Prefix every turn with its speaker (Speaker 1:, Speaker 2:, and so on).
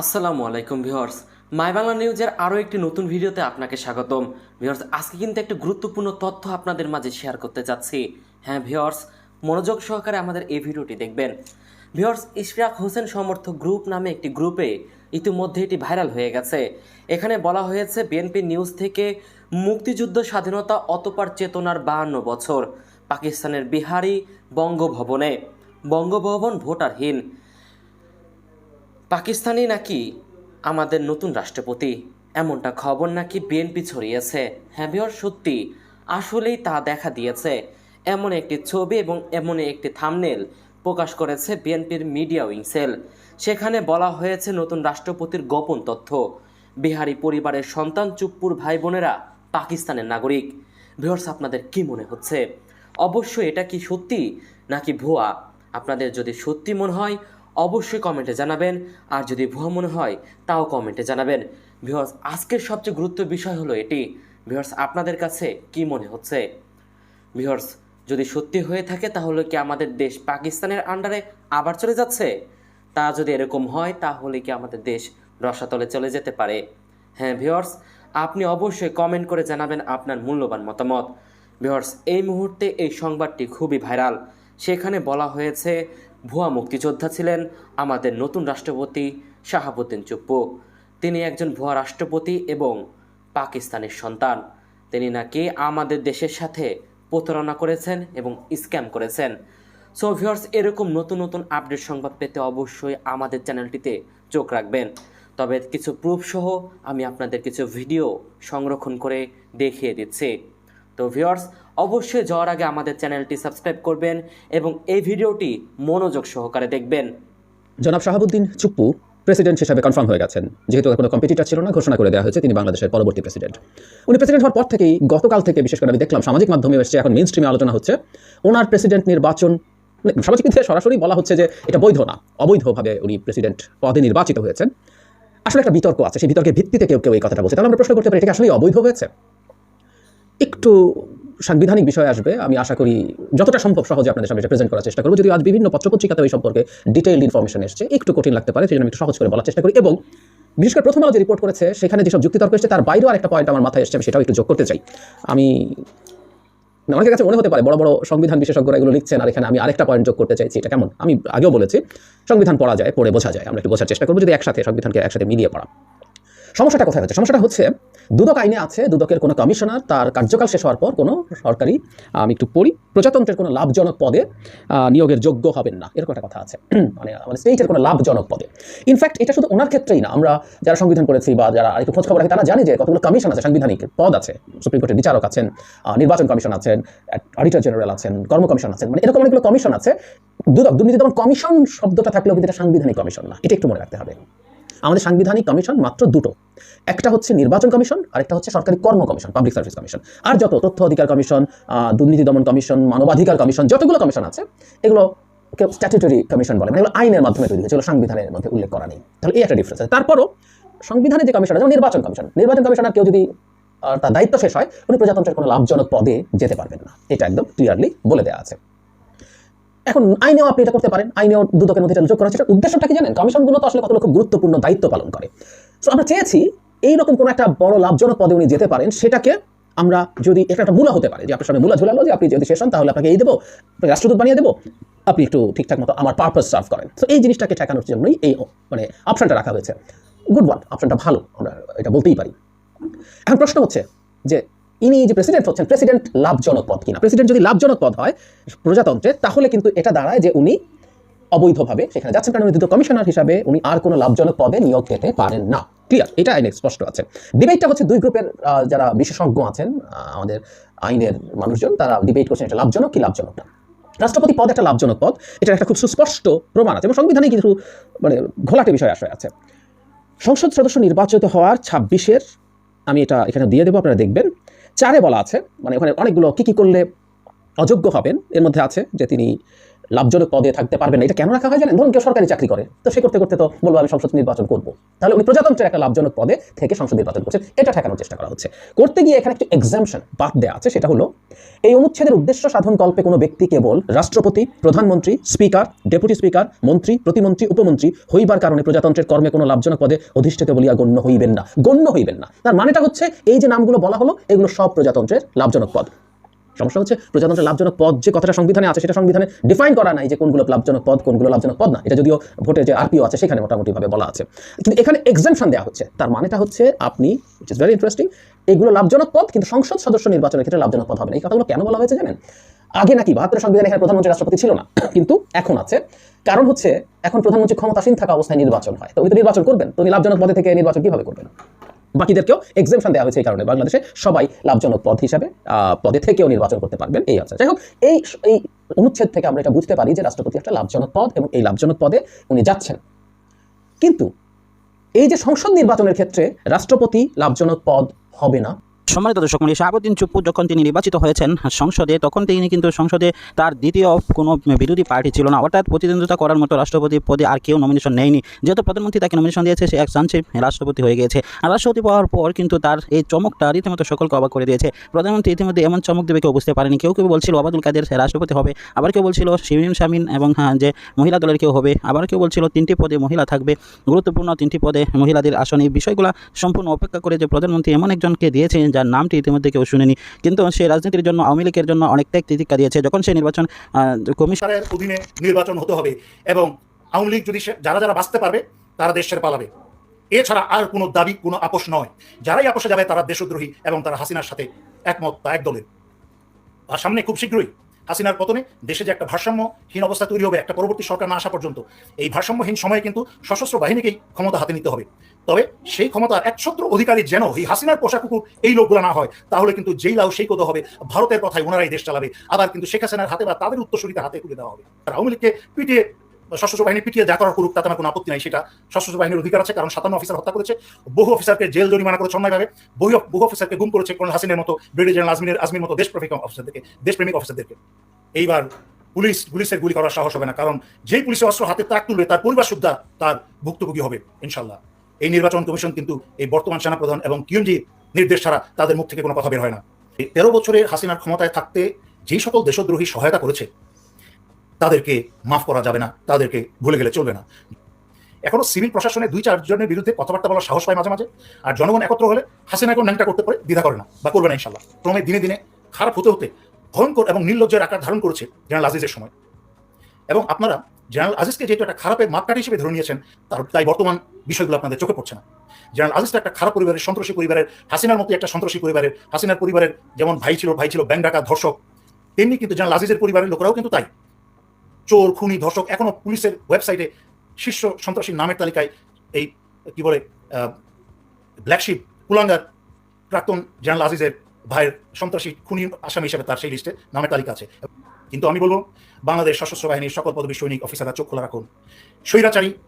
Speaker 1: আসসালামু আলাইকুম ভিউয়ার্স। মাই বাংলা নিউজের আরও একটি নতুন ভিডিওতে আপনাকে স্বাগতম। ভিউয়ার্স, আজকে কিন্তু একটি গুরুত্বপূর্ণ তথ্য আপনাদের মাঝে শেয়ার করতে যাচ্ছি হ্যাঁ ভিউয়ার্স, মনোযোগ সহকারে আমাদের এই ভিডিওটি দেখবেন। ভিউয়ার্স ইশরাক হোসেন সমর্থক গ্রুপ নামে একটি গ্রুপে ইতিমধ্যে এটি ভাইরাল হয়ে গেছে। এখানে বলা হয়েছে, বিএনপি নিউজ থেকে মুক্তিযুদ্ধ স্বাধীনতা অতপার চেতনার বাহান্ন বছর, পাকিস্তানের বিহারি বঙ্গভবনে। বঙ্গভবন ভোটারহীন। পাকিস্তানি নাকি আমাদের নতুন রাষ্ট্রপতি? এমনটা খবর নাকি বিএনপি ছড়িয়েছে? হ্যাঁ বিহার সত্যি। আসলেই তা দেখা দিয়েছে। এমন একটি ছবি এবং এমন একটি থামনেল প্রকাশ করেছে বিএনপির মিডিয়া উইংসেল সেখানে বলা হয়েছে নতুন রাষ্ট্রপতির গোপন তথ্য। বিহারি পরিবারের সন্তান চুপ্পুর ভাই বোনেরা পাকিস্তানের নাগরিক। ভিউয়ার্স, আপনাদের কি মনে হচ্ছে? অবশ্যই এটা কি সত্যি নাকি ভুয়া? আপনাদের যদি সত্যি মনে হয় অবশ্যই কমেন্টে জানাবেন। আর যদি ভুয়া মনে হয়, তাও কমেন্টে জানাবেন। ভিউয়ার্স, আজকের সবচেয়ে গুরুত্ব বিষয় হলো এটি। ভিউয়ার্স, আপনাদের কাছে কি মনে হচ্ছে? ভিউয়ার্স, যদি সত্যি হয়ে থাকে, তাহলে কি আমাদের দেশ পাকিস্তানের আন্ডারে আবার চলে যাচ্ছে? তা যদি এরকম হয়, তাহলে কি আমাদের দেশ রসাতলে চলে যেতে পারে? হ্যাঁ ভিউয়ার্স, আপনি অবশ্যই কমেন্ট করে জানাবেন আপনার মূল্যবান মতামত। ভিউয়ার্স, এই মুহূর্তে এই সংবাদটি খুবই ভাইরাল। সেখানে বলা হয়েছে ভুয়া মুক্তিযোদ্ধা ছিলেন আমাদের নতুন রাষ্ট্রপতি শাহাবুদ্দিন চুপ্পু। তিনি একজন ভুয়া রাষ্ট্রপতি এবং পাকিস্তানের সন্তান। তিনি নাকি আমাদের দেশের সাথে প্রতারণা করেছেন এবং স্ক্যাম করেছেন। সো ভিউয়ার্স, এরকম নতুন নতুন আপডেট সংবাদ পেতে অবশ্যই আমাদের চ্যানেলটিতে চোখ রাখবেন। তবে কিছু প্রুফ সহ আমি আপনাদের কিছু ভিডিও সংরক্ষণ করে দেখিয়ে দিচ্ছি। তো ভিউয়ার্স অবশ্যই যাওয়ার আগে আমাদের চ্যানেলটি সাবস্ক্রাইব করবেন এবং এই ভিডিওটি মনোযোগ সহকারে দেখবেন।
Speaker 2: জনাব শাহাবুদ্দিন চুপ্পু প্রেসিডেন্ট হিসাবে কনফার্ম হয়ে গেছেন। যেহেতু কোনো কম্পিটিটার ছিল না ঘোষণা করে দেওয়া হয়েছে তিনি বাংলাদেশের পরবর্তী প্রেসিডেন্ট। উনি প্রেসিডেন্ট হওয়ার পর থেকেই গতকাল থেকে বিশেষ করে আমি দেখলাম সামাজিক মাধ্যমে এসছে এখন মেন স্ট্রিমে আলোচনা হচ্ছে। ওনার প্রেসিডেন্ট নির্বাচন মানে সামাজিক মিডিয়ায় সরাসরি বলা হচ্ছে যে এটা বৈধ না অবৈধভাবে উনি প্রেসিডেন্ট পদে নির্বাচিত হয়েছেন। আসলে একটা বিতর্ক আছে সেই বিতর্কের ভিত্তিতে কেউ কেউ এই কথাটা বলছে। তাহলে আমরা প্রশ্ন করতে পারি এটা আসলে অবৈধ হয়েছে? একটু সাংবিধানিক বিষয় আসবে, আমি আশা করি যতটা সম্ভব সহজে আপনাদের সামনে প্রেজেন্ট করার চেষ্টা করব। যদি আজ বিভিন্ন পত্রপত্রিকাতে এই সম্পর্কে ডিটেইলড ইনফরমেশন এসছে, একটু কঠিন লাগতে পারে সেই জন্য একটু সহজ করে বলার চেষ্টা করি। এবং বিশেষ করে প্রথম আলো যে রিপোর্ট করেছে, সেখানে যেসব যুক্তিতর্ক এসছে, তার বাইরেও আরেকটা পয়েন্ট আমার মাথায় এসছে, আমি সেটাও একটু যোগ করতে চাই। আমি অনেকের কাছে মনে হতে পারে বড় বড় সংবিধান বিশেষজ্ঞরা এগুলো লিখছেন, আর এখানে আমি আরেকটা পয়েন্ট যোগ করতে চাইছি, এটা কেমন? আমি আগেও বলেছি, সংবিধান পড়া যায়, পড়ে বোঝা যায়, আমরা একটু বোঝার চেষ্টা করব, যদি একসাথে সংবিধানকে একসাথে মিলিয়ে পড়া। সমস্যাটা কোথায় হচ্ছে সমস্যাটা হচ্ছে, দুদক আইনে আছে, দুদকের কোনো কমিশনার, তার কার্যকাল শেষ হওয়ার পর কোনো সরকারি আমি একটু পড়ি, প্রজাতন্ত্রের কোনো লাভজনক পদে নিয়োগের যোগ্য হবেন না। এরকম একটা কথা আছে। মানে আমাদের স্টেটের কোনো লাভজনক পদে। ইনফ্যাক্ট এটা শুধু ওনার ক্ষেত্রেই না। আমরা যারা সংবিধান করেছি বা যারা আরেকটু খোঁজ খবর রাখি, তারা জানি যে কতগুলো কমিশন আছে, সাংবিধানিক পদ আছে। সুপ্রিম কোর্টের বিচারক আছেন নির্বাচন কমিশন আছেন অডিটর জেনারেল আছেন কর্ম কমিশন আছেন। মানে এরকম অনেকগুলো কমিশন আছে। দুদক, দুর্নীতি দমন কমিশন শব্দটা থাকলেও কিন্তু এটা সাংবিধানিক কমিশন না। এটা একটু মনে রাখতে হবে। আমাদের সাংবিধানিক কমিশন মাত্র দুটো। একটা হচ্ছে নির্বাচন কমিশন আর একটা হচ্ছে সরকারি কর্ম কমিশন পাবলিক সার্ভিস কমিশন। আর যত তথ্য অধিকার কমিশন দুর্নীতি দমন কমিশন, মানবাধিকার কমিশন, যতগুলো কমিশন আছে, এগুলো স্ট্যাটুটরি কমিশন বলে মানে এগুলো আইনের মাধ্যমে তৈরি হয়েছে সাংবিধানের মধ্যে উল্লেখ করা নেই। তাহলে এই একটা ডিফারেন্স আছে। তারপরও সংবিধানের যে কমিশন আছে নির্বাচন কমিশন, নির্বাচন কমিশনার কেউ যদি তার দায়িত্ব শেষ হয়, উনি প্রজাতন্ত্রের কোনো লাভজনক পদে যেতে পারবেন না। এটা একদম ক্লিয়ারলি বলে দেওয়া আছে। এখন আইনেও আপনি এটা করতে পারেন। আইনেও দুদকের মধ্যে যোগ করা উদ্দেশ্যটা কি জানেন? কমিশনগুলো তো আসলে খুব গুরুত্বপূর্ণ দায়িত্ব পালন করে। তো আমরা চেয়েছি এইরকম কোনো একটা বড় লাভজনক পদে উনি যেতে পারেন। সেটাকে আমরা যদি এটা একটা মূলা হতে পারে, যে আপনার সামনে মূলা ঝুলালো যে আপনি যদি শেষ হন তাহলে আপনাকে এই দেবো রাষ্ট্রদূত বানিয়ে দেবো, আপনি একটু ঠিকঠাক মতো আমার পারপাস সার্ভ করেন। তো এই জিনিসটাকে ঠেকানোর জন্যই এই মানে অপশনটা রাখা হয়েছে। গুড ওয়ান অপশনটা ভালো, আমরা এটা বলতেই পারি। এখন প্রশ্ন হচ্ছে যে ইনি যে প্রেসিডেন্ট হচ্ছেন প্রেসিডেন্ট লাভজনক পদ কিনা? প্রেসিডেন্ট যদি লাভজনক পদ হয় প্রজাতন্ত্রে, তাহলে কিন্তু এটা দাঁড়ায় যে উনি অবৈধভাবে সেখানে যাচ্ছেন, কারণ দ্রুত কমিশনার হিসাবে উনি আর কোনো লাভজনক পদে নিয়োগ পেতে পারেন না। ক্লিয়ার এটা আইনে স্পষ্ট আছে। ডিবেটটা হচ্ছে দুই গ্রুপের যারা বিশেষজ্ঞ আছেন আমাদের আইনের মানুষজন, তারা ডিবেট করছেন এটা লাভজনক কি লাভজনক না? রাষ্ট্রপতি পদ একটা লাভজনক পদ এটা একটা খুব সুস্পষ্ট প্রমাণ আছে এবং সংবিধানে কিন্তু মানে ঘোলাটে বিষয় আশ্রয় আছে। সংসদ সদস্য নির্বাচিত হওয়ার ছাব্বিশের, আমি এটা এখানে দিয়ে দেবো, আপনারা দেখবেন। চারে বলা আছে মানে ওখানে অনেকগুলো কী কী করলে অযোগ্য হবেন। এর মধ্যে আছে যে তিনি লাভজনক পদে থাকতে পারবেন না। এটা কেন রাখা হয় জানেন? ধরুন কেউ সরকারি চাকরি করে। তো সে করতে করতে তো বলব, আমি সংসদ নির্বাচন করব। তাহলে উনি প্রজাতন্ত্রের একটা লাভজনক পদে থেকে সংসদ নির্বাচন করছেন। এটা ঠেকানোর চেষ্টা করা হচ্ছে। করতে গিয়ে এখানে একটি এক্সামশন বাদ দেওয়া আছে। সেটা হলো, এই অনুচ্ছেদের উদ্দেশ্য সাধন কল্পে কোনো ব্যক্তি কেবল রাষ্ট্রপতি, প্রধানমন্ত্রী, স্পিকার, ডেপুটি স্পিকার, মন্ত্রী, প্রতিমন্ত্রী, উপমন্ত্রী হইবার কারণে প্রজাতন্ত্রের কর্মে কোনো লাভজনক পদে অধিষ্ঠিত বলিয়া গণ্য হইবেন না। গণ্য হইবেন না। তার মানেটা হচ্ছে, এই যে নামগুলো বলা হলো, এগুলো সব প্রজাতন্ত্রের লাভজনক পদ। সমস্যা হচ্ছে প্রজাতন্ত্রের লাভজনক পদ যে কথাটা সংবিধানে আছে সেটা সংবিধানে ডিফাইন করা নাই যে কোনগুলো লাভজনক পদ, কোনগুলো লাভজনক পদ না। এটা যদিও ভোটে যে আরপিও আছে সেখানে মোটামুটিভাবে বলা আছে। কিন্তু এখানে এক্সামশন দেওয়া হচ্ছে। তার মানেটা হচ্ছে আপনি ইট ইস ভেরি ইন্টারেস্টিং এগুলো লাভজনক পদ, কিন্তু সংসদ সদস্য নির্বাচনের ক্ষেত্রে লাভজনক পদ হবে না। এই কথাগুলো কেন বলা হয়েছে জানেন? আগে নাকি বাহাত্তর সংবিধানে এখানে প্রধানমন্ত্রী রাষ্ট্রপতি ছিল না, কিন্তু এখন আছে। কারণ হচ্ছে, এখন প্রধানমন্ত্রী ক্ষমতাসীন থাকা অবস্থায় নির্বাচন হয়। তো উনি তো নির্বাচন করবেন, তো উনি লাভজনক পদে থেকে নির্বাচন কীভাবে করবেন? বাকিদেরকেও এক্সামশন দেওয়া হয়েছে এই কারণে। বাংলাদেশে সবাই লাভজনক পদ হিসাবে পদে থেকেও নির্বাচন করতে পারবেন। এই আছে। যাই হোক, এই এই অনুচ্ছেদ থেকে আমরা এটা বুঝতে পারি যে রাষ্ট্রপতি একটা লাভজনক পদ এবং এই লাভজনক পদে উনি যাচ্ছেন। কিন্তু এই যে সংসদ নির্বাচনের ক্ষেত্রে রাষ্ট্রপতি লাভজনক পদ হবে না
Speaker 3: সম্মানিত দর্শক মন্ডলী শাহাবুদ্দিন চুপ্পু যখন তিনি নির্বাচিত হয়েছেন সংসদে, তখন তিনি কিন্তু সংসদে তার দ্বিতীয় কোনো বিরোধী পার্টি ছিল না। অর্থাৎ প্রতিদ্বন্দ্বিতা করার মতো রাষ্ট্রপতি পদে আর কেউ নমিনেশন নেয়নি। যেহেতু প্রধানমন্ত্রী তাকে নমিনেশন দিয়েছে, সে এক চান্সে রাষ্ট্রপতি হয়ে গেছে আর রাষ্ট্রপতি পাওয়ার পর কিন্তু তার এই চমকটা রীতিমতো সকলকে অবাক করে দিয়েছে। প্রধানমন্ত্রী ইতিমধ্যে এমন চমক দেবে কেউ বুঝতে পারেনি। কেউ কেউ বলছিল আবাদুল কাদের রাষ্ট্রপতি হবে। আবার কেউ বলছিল শিরিন শামিন এবং হ্যাঁ যে মহিলা দলের কেউ হবে। আবার কেউ বলছিল তিনটি পদে মহিলা থাকবে। গুরুত্বপূর্ণ তিনটি পদে মহিলাদের আসন। এই বিষয়গুলো সম্পূর্ণ অপেক্ষা করে যে প্রধানমন্ত্রী এমন একজনকে দিয়েছেন যার নামটি ইতিমধ্যে কেউ শুনেনি। কিন্তু সে রাজনীতির জন্য, আওয়ামী লীগের জন্য অনেকটাই তিতিক্ষা দিয়েছে। যখন সে নির্বাচন
Speaker 4: কমিশনের অধীনে নির্বাচন হতে হবে এবং আওয়ামী লীগ যদি যারা যারা বাঁচতে পারবে, তারা দেশের পালাবে। এছাড়া আর কোনো দাবি, কোনো আপোষ নয়। যারাই আপোষে যাবে, তারা দেশদ্রোহী এবং তারা হাসিনার সাথে একমত বা একদলের আর সামনে খুব শীঘ্রই হাসিনার পতনে দেশে যে একটা ভারসাম্যহীন অবস্থা তৈরি হবে একটা পরবর্তী সরকার না আসা পর্যন্ত, এই ভারসাম্যহীন সময়ে কিন্তু সশস্ত্র বাহিনীকেই ক্ষমতা হাতে নিতে হবে। তবে সেই ক্ষমতার একছত্র অধিকারী যেন এই হাসিনার পোশাক কুকুর এই লোকগুলো না হয়, তাহলে কিন্তু যেই লাউ সেই কত হবে, ভারতের কথায় ওনারাই দেশ চালাবে। আবার কিন্তু শেখ হাসিনার হাতে বা তাদের উত্তরসূরিতে হাতে তুলে দেওয়া হবে। আওয়ামী লীগকে পিটিয়ে সশস্ত্র বাহিনী পিটিয়ে যা করার করুক, তাতে আমার কোনো আপত্তি নাই সেটা। সশস্ত্র বাহিনীর অধিকার আছে, কারণ সাতান্ন অফিসার হত্যা করেছে। বহু অফিসারকে জেল জরিমানা করেছে অন্যায়ভাবে। বহু বহু অফিসারকে গুম করেছে কোন হাসিনের মতো ব্রিগেডিয়ার জেনারেল আজমিনের আজমির মতো দেশপ্রেমিক অফিসারদেরকে দেশপ্রেমিক অফিসারদেরকে এইবার পুলিশ পুলিশের গুলি করার সাহস হবে না, কারণ যেই পুলিশের অস্ত্র হাতে তাক তুলবে, তার পরিবার সুদ্ধা তার ভুক্তভোগী হবে, ইনশাল্লাহ। এই নির্বাচন কমিশন কিন্তু এই বর্তমান সেনাপ্রধান এবং কিউএনজি নির্দেশ ছাড়া তাদের মুখ থেকে কোনো কথা বের হয় না। তেরো বছরে হাসিনার ক্ষমতায় থাকতে যেই সকল দেশদ্রোহী সহায়তা করেছে তাদেরকে মাফ করা যাবে না, তাদেরকে ভুলে গেলে চলবে না। এখনও সিভিল প্রশাসনে দুই চারজনের বিরুদ্ধে কথাবার্তা বলার সাহস পায় মাঝে মাঝে, আর জনগণ একত্র হলে হাসিনাকেও ন্যাংটা করতে পারে, দ্বিধা করে না বা করবে না ইনশাল্লাহ। ক্রমে দিনে দিনে খারাপ হতে হতে ভয়ঙ্কর এবং নির্লজ্জের আকার ধারণ করেছে জেনারেল আজিজের সময়। এবং আপনারা জেনারেল আজিজকে যেহেতু একটা খারাপের মাপকাঠি হিসেবে ধরে নিয়েছেন, তার তাই বর্তমান বিষয়গুলো আপনাদের চোখে পড়ছে না। জেনারেল আজিজটা একটা খারাপ পরিবারের সন্ত্রাসী পরিবারের, হাসিনার মতো একটা সন্ত্রাসী পরিবারের, হাসিনার পরিবারের যেমন ভাই ছিল ভাই ছিল ব্যাংক ডাকা ধর্ষক, তেমনি কিন্তু জেনারেল আজিজের পরিবারের লোকেরাও কিন্তু তাই। চোর, খুনি, ধর্ষক এখনও পুলিশের ওয়েবসাইটে শীর্ষ সন্ত্রাসীর নামের তালিকায় এই, কি বলে ব্ল্যাকশিপ কুলাঙ্গার, প্রাক্তন জেনারেল আজিজের ভাইয়ের সন্ত্রাসী, খুনি, আসামি হিসেবে তার সেই লিস্টে নামের তালিকা আছে। কিন্তু আমি বলব, বাংলাদেশ সশস্ত্র বাহিনীর সকল পদবী সৈনিক অফিসাররা চোখ খোলা রাখুন। স্বৈরাচারী